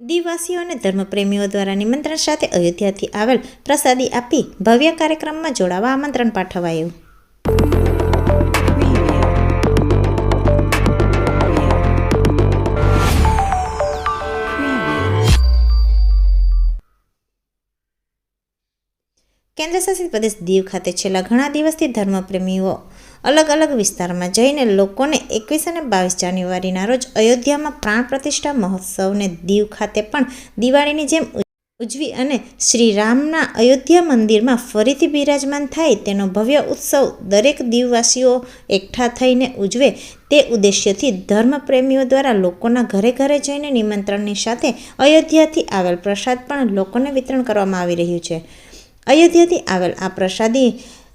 દીવવાસીઓ અને ધર્મપ્રેમીઓ દ્વારા નિમંત્રણ સાથે અયોધ્યાથી આવેલ પ્રસાદી આપી ભવ્ય કાર્યક્રમમાં જોડાવા આમંત્રણ પાઠવાયું. કેન્દ્રશાસિત પ્રદેશ દીવ ખાતે છેલ્લા ઘણા દિવસથી ધર્મપ્રેમીઓ અલગ અલગ વિસ્તારમાં જઈને લોકોને એકવીસ અને બાવીસ જાન્યુઆરીના રોજ અયોધ્યામાં પ્રાણ પ્રતિષ્ઠા મહોત્સવને દીવ ખાતે પણ દિવાળીની જેમ ઉજવી અને શ્રી રામના અયોધ્યા મંદિરમાં ફરીથી બિરાજમાન થાય તેનો ભવ્ય ઉત્સવ દરેક દીવવાસીઓ એકઠા થઈને ઉજવે તે ઉદ્દેશ્યથી ધર્મપ્રેમીઓ દ્વારા લોકોના ઘરે ઘરે જઈને નિમંત્રણની સાથે અયોધ્યાથી આવેલ પ્રસાદ પણ લોકોને વિતરણ કરવામાં આવી રહ્યું છે. અયોધ્યાથી આવેલ આ પ્રસાદી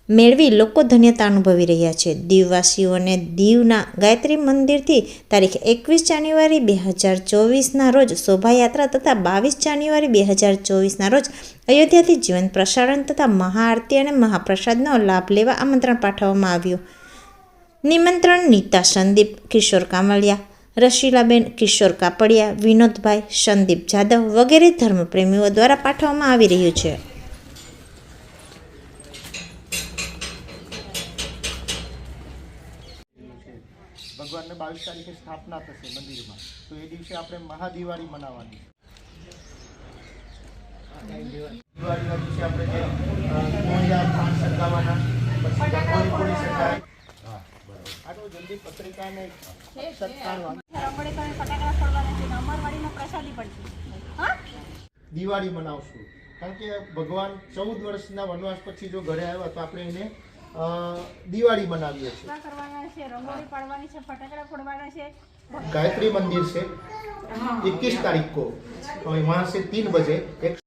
મેળવી લોકો ધન્યતા અનુભવી રહ્યા છે. દીવવાસીઓને દીવના ગાયત્રી મંદિરથી તારીખ એકવીસ જાન્યુઆરી બે હજાર ચોવીસના રોજ શોભાયાત્રા તથા બાવીસ જાન્યુઆરી બે હજાર ચોવીસના રોજ અયોધ્યાથી જીવન પ્રસારણ તથા મહાઆરતી અને મહાપ્રસાદનો લાભ લેવા આમંત્રણ પાઠવવામાં આવ્યું. નિમંત્રણ નીતા સંદીપ, કિશોર કામળિયા રશીલાબેન, કિશોર કાપડિયા, વિનોદભાઈ, સંદીપ જાદવ વગેરે ધર્મપ્રેમીઓ દ્વારા પાઠવવામાં આવી રહ્યું છે. ભગવાનને બાવીસ તારીખે સ્થાપના થશે મંદિરમાં. તો એ દિવસે આપણે મહાદિવાળી મનાવવાની દિવાળીના દિવસે આપણે જે પાન સળગાવવાના પછી રંગોળી પૂરી સળગાવી આટલું જલ્દી પત્રિકાને દિવાળી મનાવશું. કારણ કે ભગવાન ચૌદ વર્ષના વનવાસ પછી જો ઘરે આવ્યા તો આપણે એને અ, દિવાળી મનાવીએ છીએ. છે રંગોળી પાડવાની છે ફટાકડા ફોડવાના છે गायत्री मंदिर से 21 तारीख को और वहाँ से तीन बजे एक